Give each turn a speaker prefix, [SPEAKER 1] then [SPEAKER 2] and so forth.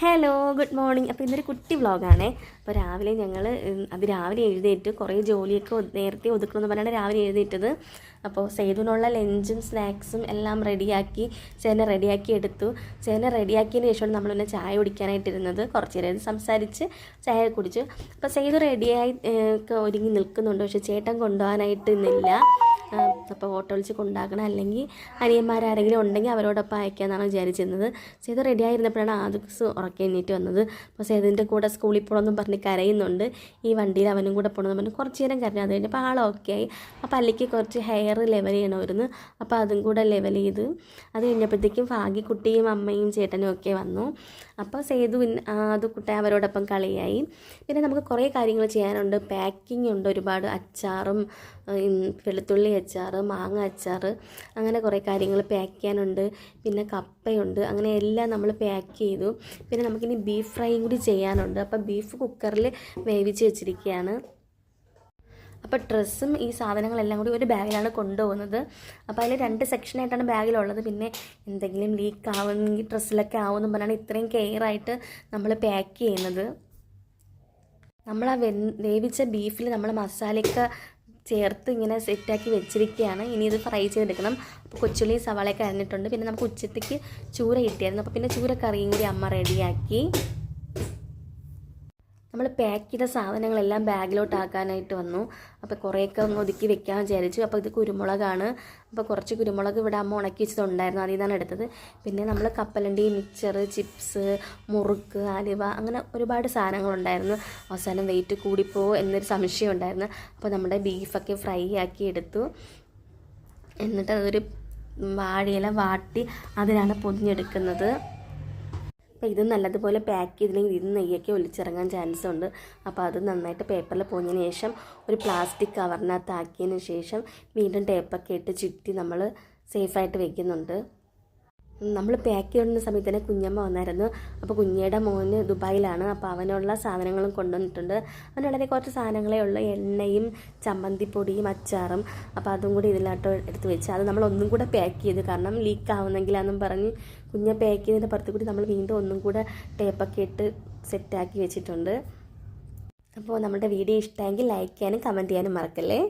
[SPEAKER 1] Hello good morning അപ്പോൾ ഇന്നൊരു കുട്ടി വ്ളോഗാണേ അപ്പോൾ രാവിലെ ഞങ്ങൾ അത് രാവിലെ എഴുന്നേറ്റ് കുറേ ജോലിയൊക്കെ നേരത്തെ ഒതുക്കണമെന്ന് പറഞ്ഞാണ് രാവിലെ എഴുന്നേറ്റത്. അപ്പോൾ സേതുവിനുള്ള ലഞ്ചും സ്നാക്സും എല്ലാം റെഡിയാക്കി ചേനെ റെഡിയാക്കി എടുത്തു. ചേനെ റെഡിയാക്കിയതിന് ശേഷമാണ് നമ്മൾ പിന്നെ ചായ കുടിക്കാനായിട്ടിരുന്നത് കുറച്ച് നേരം സംസാരിച്ച് ചായ കുടിച്ചു. അപ്പോൾ സേതു റെഡിയായി ഒരുങ്ങി നിൽക്കുന്നുണ്ട്. പക്ഷേ ചേട്ടൻ കൊണ്ടുപോകാനായിട്ട് ഇന്നില്ല അപ്പോൾ ഓട്ടോ വിളിച്ച് കൊണ്ടാക്കണം അല്ലെങ്കിൽ അനിയന്മാരാരെങ്കിലും ഉണ്ടെങ്കിൽ അവരോടൊപ്പം അയക്കാമെന്നാണ് വിചാരിച്ചിരുന്നത്. സേതു റെഡി ആയിരുന്നപ്പോഴാണ് ആദ്യസ് ഉറക്കി എണ്ണീറ്റ് വന്നത്. അപ്പോൾ സേതുവിന്റെ കൂടെ സ്കൂളിൽ പോകണമെന്നും പറഞ്ഞ് കരയുന്നുണ്ട്. ഈ വണ്ടിയിൽ അവനും കൂടെ പോകണമെന്ന് പറഞ്ഞ് കുറച്ച് നേരം കരഞ്ഞു. അത് കഴിഞ്ഞപ്പോൾ ആൾ ഓക്കെ ആയി. ആ പല്ലിക്ക് കുറച്ച് ഹെയർ ലെവൽ ചെയ്യണമായിരുന്നു. അപ്പോൾ അതും കൂടെ ലെവൽ ചെയ്ത് അത് കഴിഞ്ഞപ്പോഴത്തേക്കും ഭാഗ്യക്കുട്ടിയും അമ്മയും ചേട്ടനും ഒക്കെ വന്നു. അപ്പോൾ സേതു കുട്ടി അവരോടൊപ്പം കളിയായി. പിന്നെ നമുക്ക് കുറേ കാര്യങ്ങൾ ചെയ്യാനുണ്ട്. പാക്കിംഗ് ഉണ്ട് ഒരുപാട്. അച്ചാറും വെളുത്തുള്ളി അച്ചാർ മാങ്ങ അച്ചാർ അങ്ങനെ കുറേ കാര്യങ്ങൾ പാക്ക് ചെയ്യാനുണ്ട്. പിന്നെ കപ്പയുണ്ട്. അങ്ങനെ എല്ലാം നമ്മൾ പാക്ക് ചെയ്തു. പിന്നെ നമുക്കിനി ബീഫ് ഫ്രൈയും കൂടി ചെയ്യാനുണ്ട്. അപ്പോൾ ബീഫ് കുക്കറിൽ വേവിച്ച് വെച്ചിരിക്കുകയാണ്. അപ്പോൾ ഡ്രസ്സും ഈ സാധനങ്ങളെല്ലാം കൂടി ഒരു ബാഗിലാണ് കൊണ്ടുപോകുന്നത്. അപ്പോൾ അതിൽ രണ്ട് സെക്ഷനായിട്ടാണ് ബാഗിലുള്ളത്. പിന്നെ എന്തെങ്കിലും ലീക്ക് ആവുമെങ്കിൽ ഡ്രസ്സിലൊക്കെ ആവുമെന്ന് പറഞ്ഞാണ് ഇത്രയും കെയർ ആയിട്ട് നമ്മൾ പാക്ക് ചെയ്യുന്നത്. നമ്മൾ ആ വെ വേവിച്ച ബീഫിൽ നമ്മൾ മസാലയൊക്കെ ചേർത്ത് ഇങ്ങനെ സെറ്റാക്കി വെച്ചിരിക്കുകയാണ് ഇനി ഇത് ഫ്രൈ ചെയ്തെടുക്കണം. അപ്പോൾ കൊച്ചുള്ളിയും സവാളയൊക്കെ അരിഞ്ഞിട്ടുണ്ട്. പിന്നെ നമുക്ക് ഉച്ചത്തേക്ക് ചൂര കിട്ടിയായിരുന്നു. അപ്പോൾ പിന്നെ ചൂര കറിയും കൂടി അമ്മ റെഡിയാക്കി നമ്മൾ പാക്ക് ചെയ്ത സാധനങ്ങളെല്ലാം ബാഗിലോട്ട് ആക്കാനായിട്ട് വന്നു. അപ്പോൾ കുറേയൊക്കെ ഒന്ന് ഒതുക്കി വെക്കാൻ വിചാരിച്ചു. അപ്പോൾ ഇത് കുരുമുളകാണ്. അപ്പോൾ കുറച്ച് കുരുമുളക് ഇവിടെ അമ്മ ഉണക്കി വെച്ചതുണ്ടായിരുന്നു അതിൽ നിന്നാണ് എടുത്തത്. പിന്നെ നമ്മൾ കപ്പലണ്ടി മിക്സർ ചിപ്സ് മുറുക്ക് അലുവ അങ്ങനെ ഒരുപാട് സാധനങ്ങളുണ്ടായിരുന്നു. അവസാനം വെയിറ്റ് കൂടിപ്പോ എന്നൊരു സംശയം ഉണ്ടായിരുന്നു. അപ്പോൾ നമ്മുടെ ബീഫൊക്കെ ഫ്രൈ ആക്കി എടുത്തു. എന്നിട്ട് അതൊരു വാഴയില വാട്ടി അതിലാണ് പൊതിഞ്ഞെടുക്കുന്നത്. അപ്പോൾ ഇത് നല്ലതുപോലെ പാക്ക് ചെയ്തില്ലെങ്കിൽ ഇത് നെയ്യൊക്കെ ഒലിച്ചിറങ്ങാൻ ചാൻസ് ഉണ്ട്. അപ്പോൾ അത് നന്നായിട്ട് പേപ്പറിൽ പൊഞ്ഞതിന് ശേഷം ഒരു പ്ലാസ്റ്റിക് കവറിനകത്താക്കിയതിന് ശേഷം വീണ്ടും ടേപ്പൊക്കെ ഇട്ട് ചുറ്റി നമ്മൾ സേഫായിട്ട് വെക്കുന്നുണ്ട്. നമ്മൾ പാക്ക് ചെയ്യുന്ന സമയത്ത് തന്നെ കുഞ്ഞമ്മ വന്നായിരുന്നു. അപ്പോൾ കുഞ്ഞയുടെ മോന് ദുബായിലാണ്. അപ്പോൾ അവനുള്ള സാധനങ്ങളും കൊണ്ടുവന്നിട്ടുണ്ട്. അവന് വളരെ കുറച്ച് സാധനങ്ങളേ ഉള്ളൂ. എണ്ണയും ചമ്മന്തിപ്പൊടിയും അച്ചാറും. അപ്പോൾ അതും കൂടി ഇതിലാട്ടോ എടുത്ത് വെച്ച്. അത് നമ്മൾ ഒന്നും കൂടെ പാക്ക് ചെയ്ത് കാരണം ലീക്ക് ആവുന്നെങ്കിലാന്നും പറഞ്ഞ് കുഞ്ഞെ പാക്ക് ചെയ്തതിന്റെ പുറത്ത് കൂടി നമ്മൾ വീണ്ടും ഒന്നും കൂടെ ടേപ്പൊക്കെ ഇട്ട് സെറ്റാക്കി വെച്ചിട്ടുണ്ട്. അപ്പോൾ നമ്മുടെ വീഡിയോ ഇഷ്ടമെങ്കിൽ ലൈക്ക് ചെയ്യാനും കമന്റ് ചെയ്യാനും മറക്കല്ലേ?